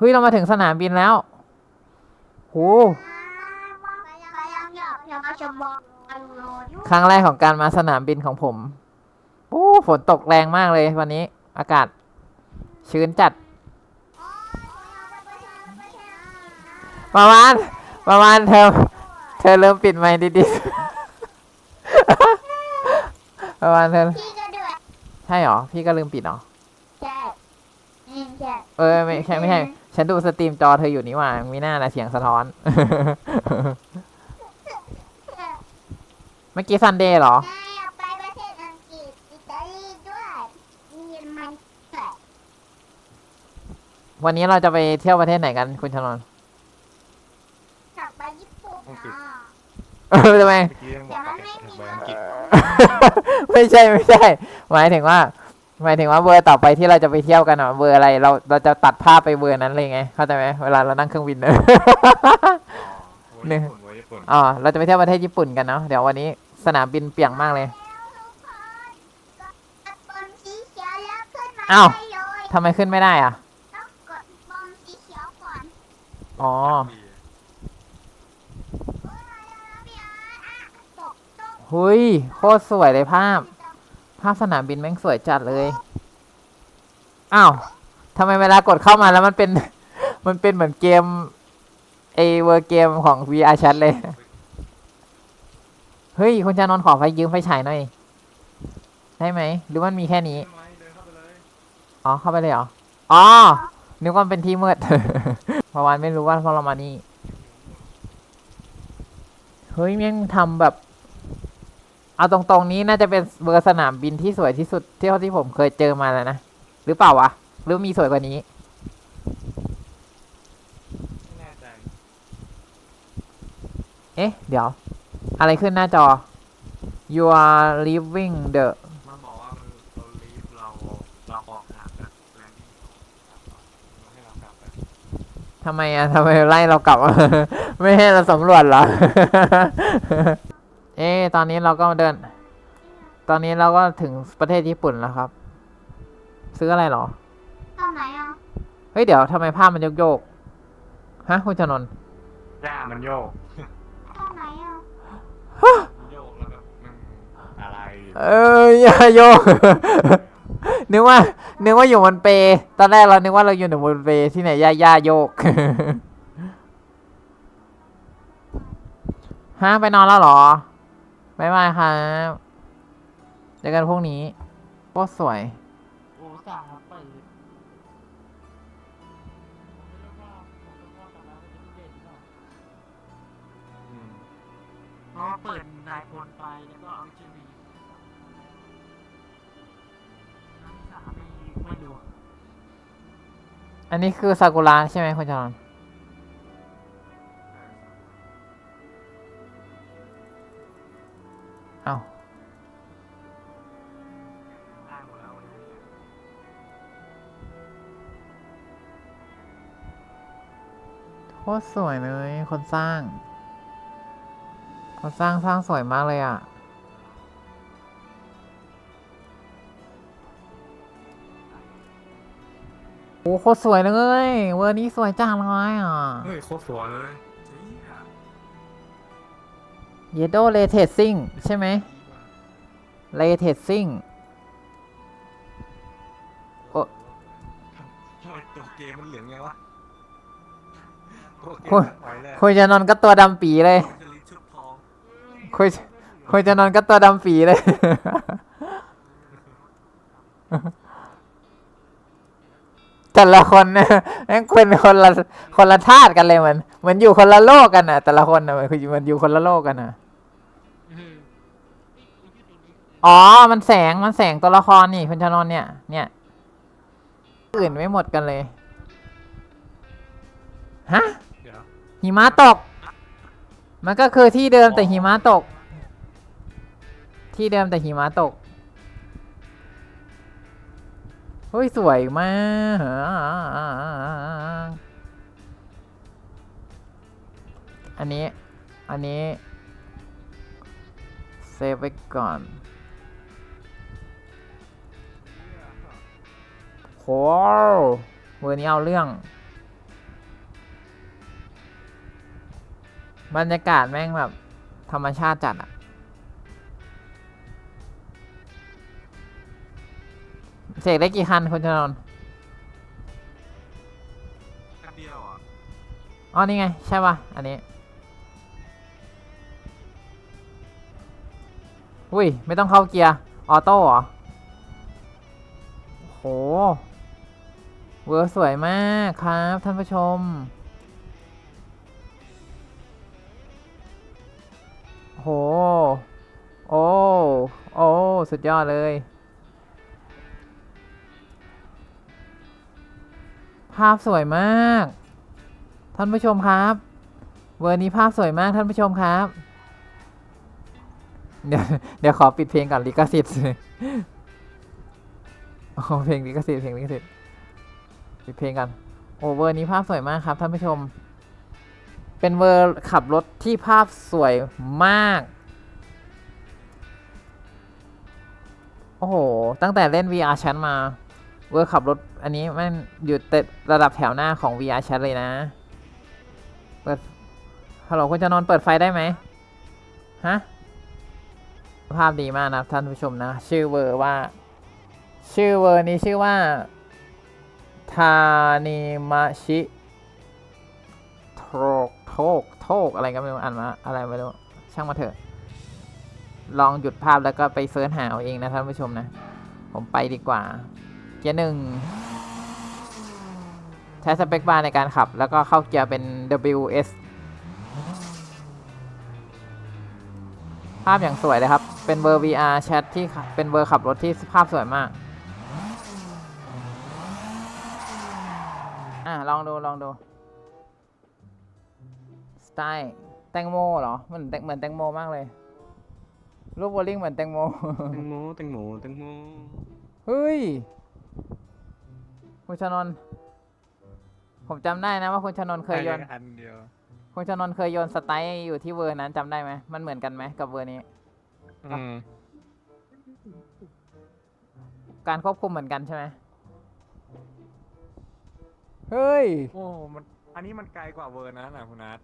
เฮ้ยเรามาถึงสนามบินแล้วโหครั้งแรกของการมาสนามบินของผมโอ้ฝนตกแรงมากเลยวันนี้ อากาศ ชื้นจัด ประมาณประมาณเธอเธอเริ่มปิดไมค์ดิๆประมาณเธอพี่ก็ด้วยใช่เหรอ พี่ก็ลืมปิดเหรอใช่อืมใช่เออไม่ใช่ไม่ใช่ ฉันดูสตรีมจอเธออยู่นี่หว่า มีหน้าละเสียงสะท้อน เมื่อกี้ซันเดย์เหรอนายอยากไปประเทศอังกฤษอิตาลีด้วยเยอรมันด้วยวันนี้เราจะไปเที่ยวประเทศไหนกันคุณชนนท์อยากไปญี่ปุ่นอะเออทำไม เมื่อกี้ยังบอกไปไปอังกฤษ ไม่ใช่ไม่ใช่ หมายถึงว่า หมายถึงว่าเบอร์ต่อไปที่เราจะไปเที่ยวกันอะเบอร์อะไรเราเราจะตัดภาพไปเบอร์นั้นเลยไงเข้าใจไหมเวลาเรานั่งเครื่องบินเนอะอ๋อโอ้ยญี่ปุ่นโอ้ยญี่ปุ่นอ๋อเราจะไปเที่ยวประเทศญี่ปุ่นกันเนาะเดี๋ยววันนี้สนามบินเปียกมากเลยกดปุ่มสีเขียวแล้วขึ้นมาอ้าว ได้เลยทำไมขึ้นไม่ได้อะ ต้องกดปุ่มสีเขียวก่อนอ๋อพี่อาร์ตอะตกตกหุยโคตรสวยเลยภาพ ภาพสนามบินแม่งสวยจัดเลย อ้าวทำไมเวลากดเข้ามาแล้วมันเป็น มันเป็นเหมือนเกมไอเวอร์เกมของ VR Chat เลย เฮ้ยคุณชานนท์ขอไฟยืมไฟฉายหน่อย ได้ไหม หรือมันมีแค่นี้ อ๋อ เข้าไปเลยเหรอ อ๋อ นึกว่ามันเป็นที่มืดเพราะวันไม่รู้ว่าพราะเรามานี่ เฮ้ยแม่งทำแบบ เอาตรงๆนี้น่าจะเป็นเบอร์สนามบินที่สวยที่สุดที่เท่าที่ผมเคยเจอมาแล้วนะ หรือเปล่าวะ หรือมีสวยกว่านี้ ไม่แน่ใจเอ๊ะ เดี๋ยว อะไรขึ้นหน้าจอ you are leaving the มันบอกว่ามันเราลีฟเราเราออกห่างจากแลนดิ้งมาให้เรากลับไปทำไมอะทำไมไล่เรากลับ ไม่ให้เราสำรวจเหรอ เอ๊ะตอนนี้เราก็เดิน ตอนนี้เราก็ถึงประเทศญี่ปุ่นแล้วครับ ซื้ออะไรเหรอ ตอนไหนอะ เฮ้ยเดี๋ยวทำไมภาพมันโยกโยกๆฮะคุณชนนท์ย่ามันโยกตอนไหนอะมันโยกแล้วแบบมันอะไรเอ้ยอย่าโยก นึกว่า นึกว่าอยู่บนเป ตอนแรกเรานึกว่าเราอยู่บนเปที่ไหนย่าย่าโยกฮะไปนอนแล้วเหรอ บ๊ายบายครับเจอกันพรุ่งนี้โคตรสวย โอ้สาไปเพราะว่าเปิดนายพลไปแล้วก็เอาชื่อนี้นักศึกษาไม่ไม่รู้อันนี้คือซากุระใช่ไหมคุณชนน อ้าได้หมดแล้วโคตรสวยเลย คนสร้าง คนสร้างสร้างสวยมากเลยอะ โอ้โคตรสวยเลย เวอร์นี้สวยจังเลยอะ เฮ้ยโคตรสวยเลย เหี้ยเยโดเลเทสซิ่งใช่ไหมเลเทสซิ่งโอ้ทำไมตัวเกมมันเหลืองไงวะตัวเกมคุณมันไหวแล้วคุยจะนอนก็ตัวดำปีเลย จะรีชุดทองคุยคุยจะนอนก็ตัวดำปีเลย แต่ละคนเนี่ยแม่งเป็นคนละคนละธาตุกันเลยเหมือนเห มือนอยู่คนละโลกกันอะ แต่ละคนอะเหมือนคือเหมันอยู่คนละโลกกันอะอ๋อ มันแสง มันแสงตัวละครนี่คุณชานนท์เนี่ย เนี่ย อื่นไม่หมดกันเลย ฮะเดี๋ยวหิมะตก มันก็คือที่เดิมแต่หิมะตก ที่เดิมแต่หิมะตก เฮ้ย สวยมาก อันนี้ อันนี้เซฟไว้ก่อนโหเวอร์นี้เอาเรื่อง บรรยากาศแม่งแบบ ธรรมชาติจัดอะเสกได้กี่คันคุณชนนคันอ่อ๋อนี่ไง ใช่ป่ะ อันนี้ อุ้ย ไม่ต้องเข้าเกียร์ ออโต้เหรอโห เวอร์สวยมากครับ ท่านผู้ชมโห โอ้ โอ้ สุดยอดเลย ภาพสวยมาก ท่านผู้ชมครับ เวอร์นี้ภาพสวยมากท่านผู้ชมครับ เดี๋ยวเดี๋ยวขอปิดเพลงก่อนลิขสิทธิ์โอ้เพลงลิขสิทธิ์เพลงลิขสิทธิ์ปิดเพลงกันโอเวอร์นี้ภาพสวยมากครับท่านผู้ชม เป็นเวอร์ขับรถที่ภาพสวยมาก โอ้โห ตั้งแต่เล่น VR Chat มา เวอร์ขับรถอันนี้มันอยู่เต็ดระดับแถวหน้าของ VR Chat เลยนะ เปิดฮัลโหลคุณจะนอนเปิดไฟได้ไหมฮะ ภาพดีมากนะท่านผู้ชมนะ ชื่อเวอร์ว่า ชื่อเวอร์นี้ชื่อว่าทานิมาชิโทกโทกโทกอะไรก็ไม่รู้อ่านมาอะไรไม่รู้ช่างมาเถอะ ลองหยุดภาพแล้วก็ไปเสิร์ชหาเอาเองนะท่านผู้ชมนะ ผมไปดีกว่า เกียร์หนึ่งใช้สเปคบาร์ในการขับ แล้วก็เข้าเกียร์เป็น WS ภาพอย่างสวยเลยครับ เป็นเบอร์ VR แชทที่ขับเป็นเบอร์ขับรถที่ภาพสวยมาก อะลองดูลองดู สไตล์แตงโมเหรอเหมือนแตงเหมือนแตงโมมากเลย รูปโบลิ่งเหมือนแตงโม แตงโมแตงโมแตงโมเฮ้ย คุณชนนท์ผมจำได้นะว่าคุณชนนท์เคยโยนอันเดียว คุณชนนท์เคยโยนสไตล์อยู่ที่เวอร์นั้นจำได้ไหมมันเหมือนกันไหมกับเวอร์นี้ อืม การควบคุมเหมือนกันใช่ไหมเฮ้ย โอ้มัน อันนี้มันไกลกว่าเวอร์นั้นนะคุณนัท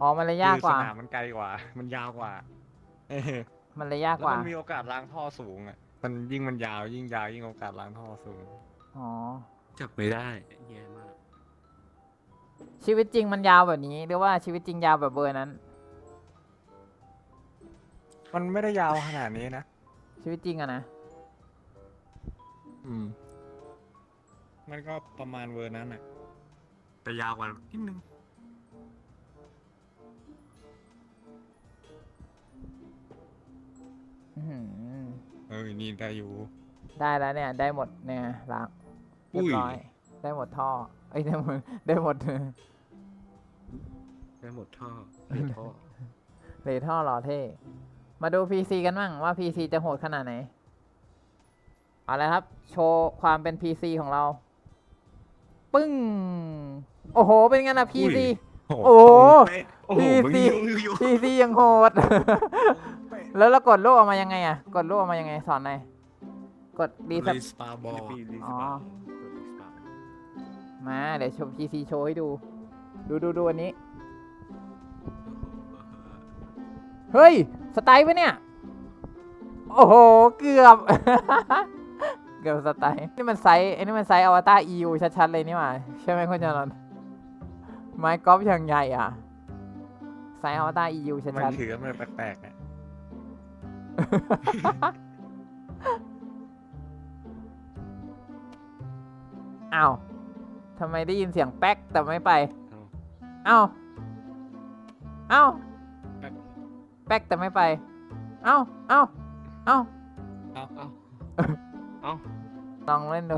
อ๋อมันเลยยากกว่า คือสนามมันไกลกว่า มันยาวกว่าเออมันเลยยากแล้วกว่า มันมีโอกาสล้างท่อสูงอะ มันยิ่งมันยาวยิ่งยาวยิ่งโอกาสล้างท่อสูง อ๋อ จับไม่ได้แย่มาก ชีวิตจริงมันยาวแบบนี้ หรือว่าชีวิตจริงยาวแบบเบอร์นั้น มันไม่ได้ยาวขนาดนี้นะ ชีวิตจริงอะนะอืม มันก็ประมาณเวอร์นั้นอะ แต่ยาวกว่านิดนึง อื้อหือเออ นี่ได้อยู่ ได้แล้วเนี่ย ได้หมดเนี่ยล้างเรียบร้อย ได้หมดท่อ เอ้ยได้หมดได้หมดได้หมดท่อท่อเหลยท่อหล่อเท่ มาดู PC กันบ้างว่า PC จะโหดขนาดไหน เอาละครับ โชว์ความเป็น PC ของเรา ปึ้ง โอ้โห เป็นไงนะ PC โอ้โหโอ้โห PC PC ยังโหด แล้วเรากดลูกออกมายังไงอะกดลูกออกมายังไง สอนหน่อย กดดีสรีสปาบอลอ๋อ มาเดี๋ยวโชว์ PC โชว์ให้ดู ดูดูดูอันนี้ เฮ้ย สไตล์ปะเนี่ย โอ้โห เกือบ เกือบสไตล์นี่มันไซส์ไอ้นี่มันไซส์อวตาร EU ชัดๆเลยนี่หว่าใช่ไหมคุณจารนไม้กอล์ฟอย่างใหญ่อะไซส์อวตาร EU ชัมันดถือมันแปลกๆอะๆอ้าว ทำไมได้ยินเสียงแป๊กแต่ไม่ไปอ้าวอ้าวแป๊กแต่ไม่ไปอ้าวอ้าวอ้าวเอาเอาเอาลองเล่นดู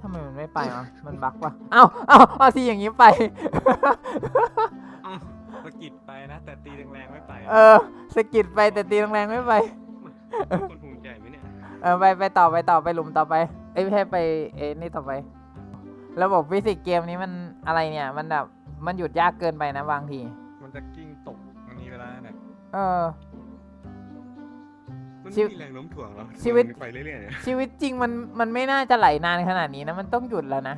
ทำไมมันไม่ไปวะมันบั๊กวะเอ้า เอ้าเอาทีอย่างนี้ไป สะกิดไปนะ แต่ตีแรงๆไม่ไปเออ สะกิดไปแต่ตีแรงๆไม่ไป คนภูมิใจไหม เนี่ยเออไปไปต่อไปต่อไปหลุมต่อไปเอ้ยไม่ใช่ไปเอ้นี่ต่อไป ระบบฟิสิกส์เกมนี้มันอะไรเนี่ย มันแบบมันหยุดยากเกินไปนะบางที มันจะกิ้งตกอันนี้ไปแล้วเนี่ยเออ มันชีไม่วิตมีแรงโน้มถ่วงหรอชีวิต มันไปเรื่อยๆเนี่ยชีวิตจริงมันมันไม่น่าจะไหลนานขนาดนี้นะมันต้องหยุดแล้วนะ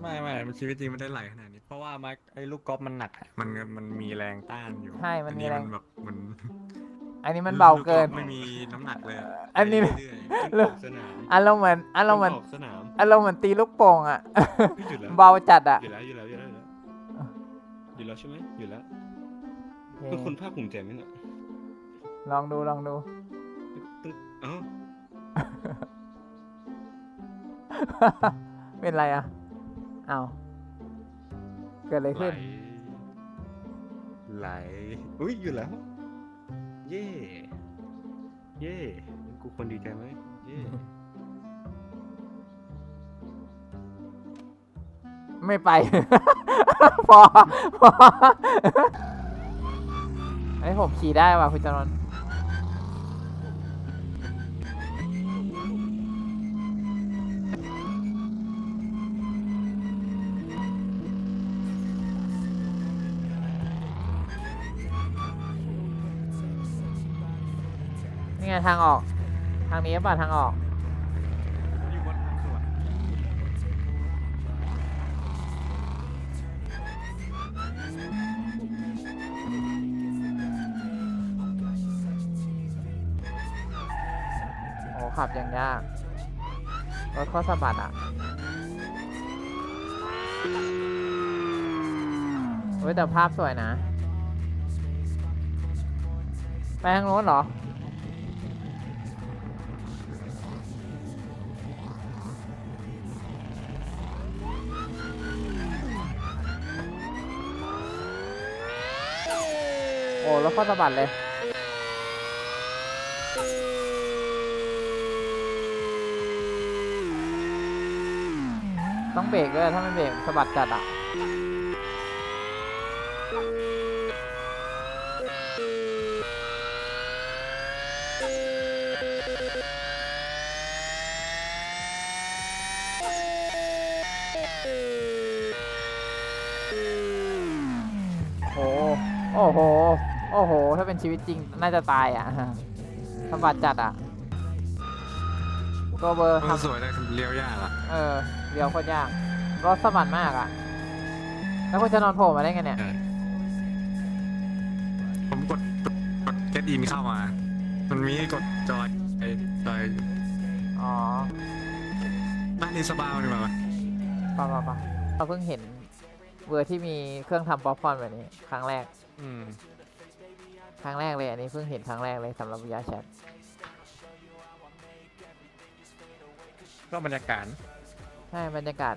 ไม่ไม่มันชีวิตจริงมันได้ไหลขนาดนี้ เพราะว่าไม้ไอ้ลูกกอล์ฟมันหนักอะมันมันมีแรงต้านอยู่ใช่มันมีแรงอัแบบมัน อันนี้มันเบาเกินลูอล์ฟไม่มีน้ำหนักเลยะอันนี้ ไปเรื่อยๆเลิกออกสนามอารมณ์เหมือนอารมณ์เหมือนออกสนามอารมณ์เหมือนตีลูกโป่งอะหยุดแล้วเบาจัดอะหยุดแล้วหยุดแล้วหยุดแล้วหยุดแล้วหยุดแล้วใช่ไหมหยุดแล้วเป็นคนภาคภูมิใจไหมเนี่ยลองดูลองดู ตึ๊ดเอ้าเป็นไรอะอ้าวเกิดอะไรไหลขึ้น ไหลอุ้ยหยุดแล้ว เย่ เย่กูควรดีใจไหมเย่ไม่ไป พอพอไอ้ยผมขี่ได้ว่ะคุณจรน นี่ไงทางออก ทางนี้ป่ะทางออก อยู่บนทางด่วนโอ้ขับยังยากรถข้อสะบัดอะเฮ้ยแต่ภาพสวยนะ ไปทางโน้นเหรอ โอ้รถข้อสะบัดเลย ต้องเบรกด้วยถ้าไม่เบรกสะบัดจัดอะโอ้โห โอ้โหโอ้โห ถ้าเป็นชีวิตจริงน่าจะตายอะสะบัดจัดอะตัวเบอร์มันทำสวยแต่เลี้ยวยากอะเออเลี้ยวโคตรยากรถสะบัดมากอะ่ะ แล้วคุณจะนอนโผล่มาได้ไงเนี่ยใช่ผมกดกดกดเก็ตอินเข้ามา มันมีให้กดจอยไอจอยอ๋อบ้านนี้สบายดีกว่าไหมปะปะปะเราเพิ่งเห็นเวอร์ที่มีเครื่องทำป๊อปคอร์นแบบนี้ ครั้งแรก อืม ครั้งแรกเลยอันนี้เพิ่งเห็นครั้งแรกเลยสำหรับวิยาแชทก็บรรยากาศใช่บรรยากาศ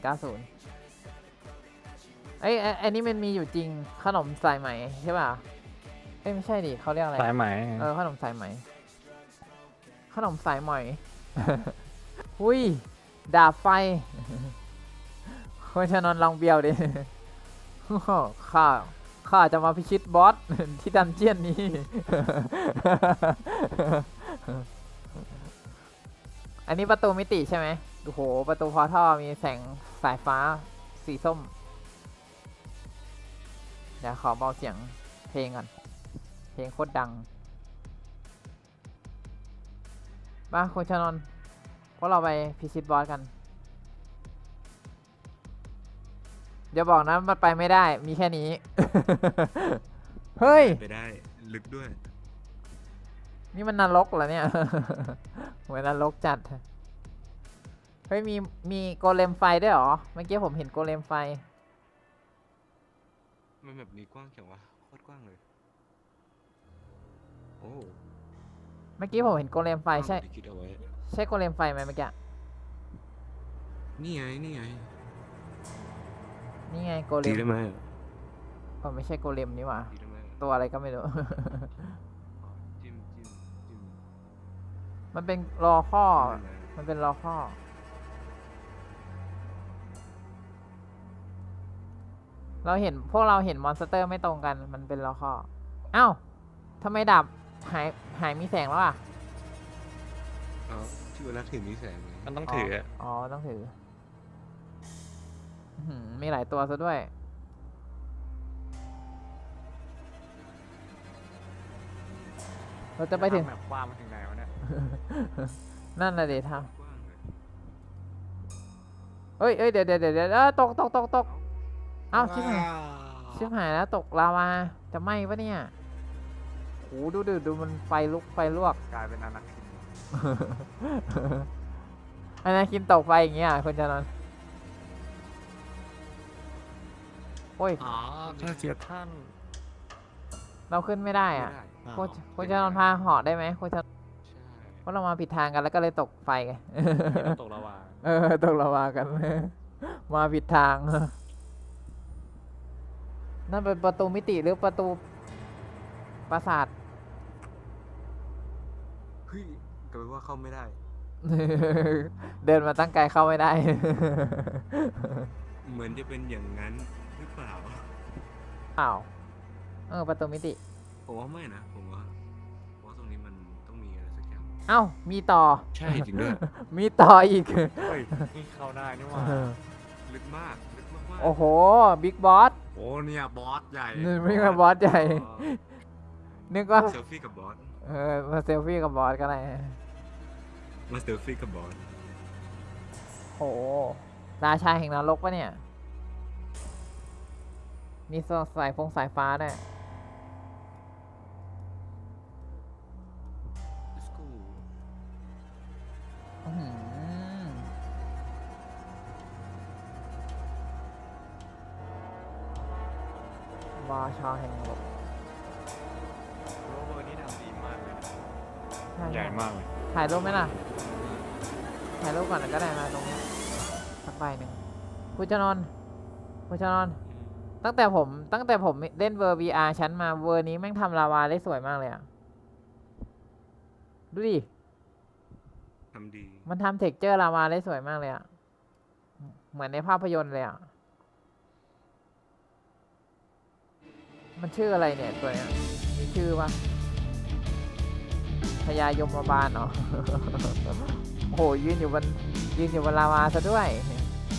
8090 เอ้ยไอ้ไอันนี้มันมีอยู่จริงขนมสายไหมใช่ป่ะเอ้ยไม่ใช่ดิเขาเรียกอะไร สายไหมเออขนมสายไหม ขนมสายไหม หุยดาบไฟคุณชนนท์ลองเบียวดิ ข้าข้าจะมาพิชิตบอส ที่ดันเจียนนี้ อันนี้ประตูมิติใช่ไหมโอ้โห ประตูพอท่อมีแสงสายฟ้าสีส้ม เดี๋ยวขอเบาเสียงเพลงก่อน เพลงโคตรดังมาคุณชนนพวกเราไปพิชิตบอสกันเดี๋ยวบอกนะมันไปไม่ได้มีแค่นี้ เฮ้ย ไปได้ลึกด้วย นี่มันนรกเหรอเนี่ย เหมือนนรกจัด เฮ้ยมีมีโกเลมไฟด้วยเหรอ เมื่อกี้ผมเห็นโกเลมไฟ มันแบบนี้กว้างเขียววะโคตรกว้างเลย โอ้เมื่อกี้ผมเห็นโกเลมไฟใช่ กว้างกว่าที่คิดเอาไว้ใช่โกเลมไฟไหมเมื่อกี้ นี่ไงนี่ไงนี่ไงโกเลตีมได้ไหมก็ไม่ใช่โกเลมนี่หว่า ตีได้ไหม ตัวอะไรก็ไม่รู้ จิ้มจิ้มจิ้มมันเป็นรอข้อได้ไหมมันเป็นรอข้อ เราเห็นพวกเราเห็นมอนสเตอร์ไม่ตรงกัน มันเป็นรอข้อ เอ้าทำไมดับหายหายมีแสงแล้วอะ อ๋อที่เวลาถือมีแสงไงมันต้องอ๋อถืออะ อ๋อ ต้องถืออื้อหือมีหลายตัวซะด้วย เราจะไปถึง แบบกว้างมาถึงไหนวะเนี่ยนั่นน่ะเดทางกว้างเลยเอ้ยฮ้ยเอ้ยเดี๋ยวเดี๋ยวเดี๋ยวเดี๋ยวเอ้ยตกตกตกตกเอ้าชิบหายว้าวชิบหายแล้วตกลาวาจะไหม้ปะเนี่ยโหดูดูดูมันไฟลุกไฟลวก กลายเป็นอนาคินอันนั้นกินตกไฟอย่างเงี้ยคุณจะนอน โอ้ย อ๋อถ้าเสียท่าน เราขึ้นไม่ได้อะ ไม่ได้ คุณคุณจะนอนพาเหาะได้ไหมคุณจะใช่เพราะเรามาผิดทางกันแล้วก็เลยตกไฟไงตกละวาเออตกลาวากัน มาผิดทาง นั่นเป็นประตูมิติหรือประตูปราสาท เฮ้ยกลายเป็นว่าเข้าไม่ได้ เดินมาตั้งไกลเข้าไม่ได้ เหมือนจะเป็นอย่างนั้นหรือเปล่าเปล่าเออ ประตูมิติ ผมว่าไม่นะ ผมว่าผมว่าตรงนี้มันต้องมีอะไรสักอย่าง เอ้า มีต่อ ใช่จริงด้วย มีต่ออีก เฮ้ยนี่เข้าได้นี่หว่าลึกมาก ลึกมากๆโอ้โห บิ๊กบอส โอ้เนี่ยบอสใหญ่นี่ไม่ใช่บอสใหญ่ นึกว่า เซลฟี่กับบอส เออ มาเซลฟี่กับบอสก็ได้ มาเซลฟี่กับบอส โห ราชาแห่งนรกปะเนี่ย มีสายฟงสายฟ้าด้วย ราชาแห่งนรกโรเวอร์นี่ทำดีมากเลยนะช่ใหญ่มากเลยถ่ายรูปไหมล่ะ ถ่ายรูปก่อนก็ได้มาตรงเนี้ยสักใบหนึ่งคุณจะนอนคุณจะนอน ตั้งแต่ผม ตั้งแต่ผมเล่นเวอร์ VR ชั้นมาเวอร์นี้แม่งทำลาวาได้สวยมากเลยอะดูดิ ทำดี มันทำเท็กเจอร์ลาวาได้สวยมากเลยอะเหมือนในภาพยนตร์เลยอะ มันชื่ออะไรเนี่ยตัวเนี้ยมีชื่อปะพญายมบาลเหรอโอ้โหยืนอยู่บนยืนอยู่บนลาวาซะด้วย